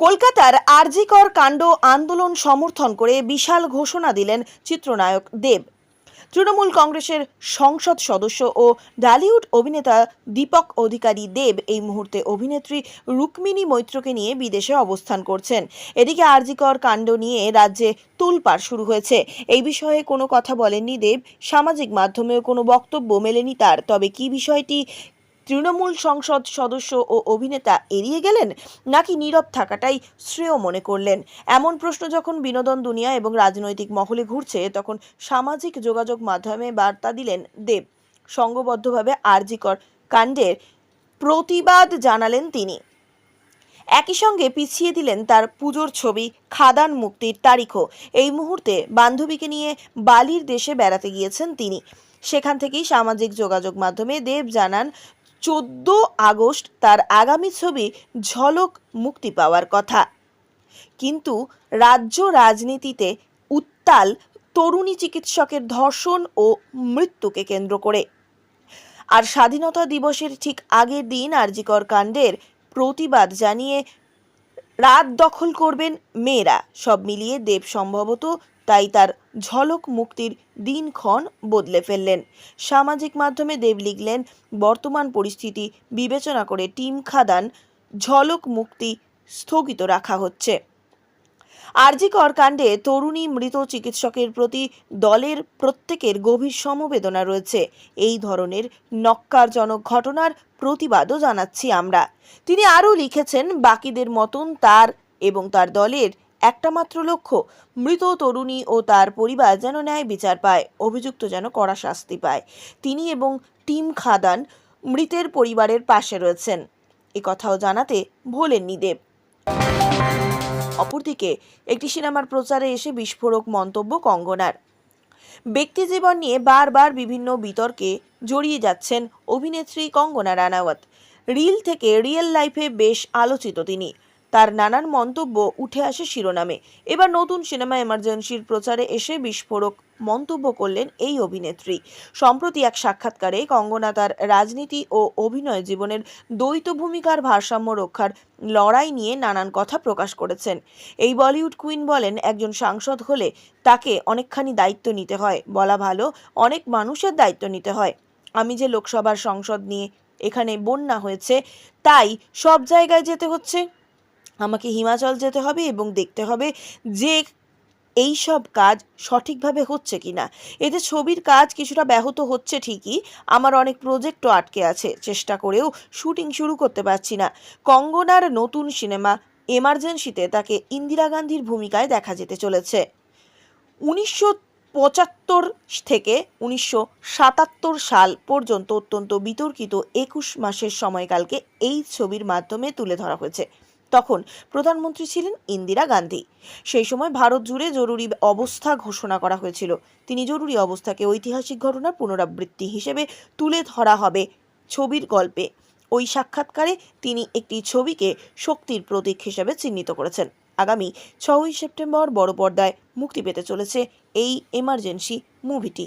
কলকাতার আরজিকর কাণ্ড আন্দোলন সমর্থন করে বিশাল ঘোষণা দিলেন চিত্রনায়ক দেব। তৃণমূল কংগ্রেসের সংসদ সদস্য ও ডালিউড অভিনেতা দীপক অধিকারী দেব এই মুহূর্তে অভিনেত্রী রুক্মিণী মৈত্রকে নিয়ে বিদেশে অবস্থান করছেন। এদিকে আরজিকর কাণ্ড নিয়ে রাজ্যে তোলপাড় শুরু হয়েছে। এই বিষয়ে কোনো কথা বলেননি দেব। সামাজিক মাধ্যমেও কোনো বক্তব্য মেলেনি তার। তবে কি বিষয়টি তৃণমূল সংসদ সদস্য ও অভিনেতা এড়িয়ে গেলেন নাকি নীরব থাকাটাই শ্রেয় মনে করলেন? এমন প্রশ্ন যখন বিনোদন দুনিয়া এবং রাজনৈতিক মহলে ঘুরছে, তখন সামাজিক যোগাযোগ মাধ্যমে বার্তা দিলেন দেব। সংঘবদ্ধভাবে আরজিকর কাণ্ডের প্রতিবাদ জানালেন তিনি। একই সঙ্গে পিছিয়ে দিলেন তার পুজোর ছবি খাদান মুক্তির তারিখও। এই মুহূর্তে বান্ধবীকে নিয়ে বালির দেশে বেড়াতে গিয়েছেন তিনি। সেখান থেকেই সামাজিক যোগাযোগ মাধ্যমে দেব জানান চোদ্দ আগস্ট তার আগামী ছবি ঝলক মুক্তি পাওয়ার কথা। কিন্তু রাজ্য রাজনীতিতে উত্তাল তরুণী চিকিৎসকের ধর্ষণ ও মৃত্যুকে কেন্দ্র করে। আর স্বাধীনতা দিবসের ঠিক আগের দিন আরজিকর কাণ্ডের প্রতিবাদ জানিয়ে রাত দখল করবেন মেয়েরা। সব মিলিয়ে দেব সম্ভবত তাই তার ঝলক মুক্তির দিনক্ষণ বদলে ফেললেন। সামাজিক মাধ্যমে দেব লিখলেন, বর্তমান পরিস্থিতি বিবেচনা করে টিম খাদান ঝলক মুক্তি স্থগিত রাখা হচ্ছে। আরজিকর কাণ্ডে তরুণী মৃত চিকিৎসকের প্রতি দলের প্রত্যেকের গভীর সমবেদনা রয়েছে। এই ধরনের নক্কারজনক ঘটনার প্রতিবাদও জানাচ্ছি আমরা। তিনি আরও লিখেছেন, বাকিদের মতন তার এবং তার দলের একটা মাত্র লক্ষ্য, মৃত তরুণী ও তার পরিবার যেন ন্যায় বিচার পায়, অভিযুক্ত যেন কড়া শাস্তি পায়। তিনি এবং টিম খাদান মৃতের পরিবারের পাশে রয়েছেন। কথাও জানাতে ভোলেননি দেব। অপরদিকে, একটি সিনেমার প্রচারে এসে বিস্ফোরক মন্তব্য কঙ্গনার। ব্যক্তিজীবন নিয়ে বারবার বিভিন্ন বিতর্কে জড়িয়ে যাচ্ছেন অভিনেত্রী কঙ্গনা রানাওয়াত। রিল থেকে রিয়েল লাইফে বেশ আলোচিত তিনি। তার নানান মন্তব্য উঠে আসে শিরোনামে। এবার নতুন সিনেমা এমার্জেন্সির প্রচারে এসে বিস্ফোরক মন্তব্য করলেন এই অভিনেত্রী। সম্প্রতি এক সাক্ষাৎকারে কঙ্গনা তার রাজনীতি ও অভিনয় জীবনের দ্বৈত ভূমিকার ভারসাম্য রক্ষার লড়াই নিয়ে নানান কথা প্রকাশ করেছেন। এই বলিউড কুইন বলেন, একজন সাংসদ হলে তাকে অনেকখানি দায়িত্ব নিতে হয়। বলা ভালো, অনেক মানুষের দায়িত্ব নিতে হয়। আমি যে লোকসভার সংসদ নিয়ে এখানে বন্যা হয়েছে, তাই সব জায়গায় যেতে হচ্ছে। আমাকে হিমাচল যেতে হবে এবং দেখতে হবে যে এই সব কাজ সঠিকভাবে হচ্ছে কিনা। এতে ছবির কাজ কিছুটা ব্যাহত হচ্ছে ঠিকই, আমার অনেক প্রজেক্টও আটকে আছে, চেষ্টা করেও শুটিং শুরু করতে পারছি না। কঙ্গনার নতুন সিনেমা এমার্জেন্সিতে তাকে ইন্দিরা গান্ধীর ভূমিকায় দেখা যেতে চলেছে। উনিশশো পঁচাত্তর থেকে উনিশশো সাতাত্তর সাল পর্যন্ত অত্যন্ত বিতর্কিত একুশ মাসের সময়কালকে এই ছবির মাধ্যমে তুলে ধরা হয়েছে। তখন প্রধানমন্ত্রী ছিলেন ইন্দিরা গান্ধী। সেই সময় ভারত জুড়ে জরুরি অবস্থা ঘোষণা করা হয়েছিল। তিনি জরুরি অবস্থাকে ঐতিহাসিক ঘটনার পুনরাবৃত্তি হিসেবে তুলে ধরা হবে ছবির গল্পে। ওই সাক্ষাৎকারে তিনি একটি ছবিকে শক্তির প্রতীক হিসেবে চিহ্নিত করেছেন। আগামী ছয়ই সেপ্টেম্বর বড় পর্দায় মুক্তি পেতে চলেছে এই এমার্জেন্সি মুভিটি।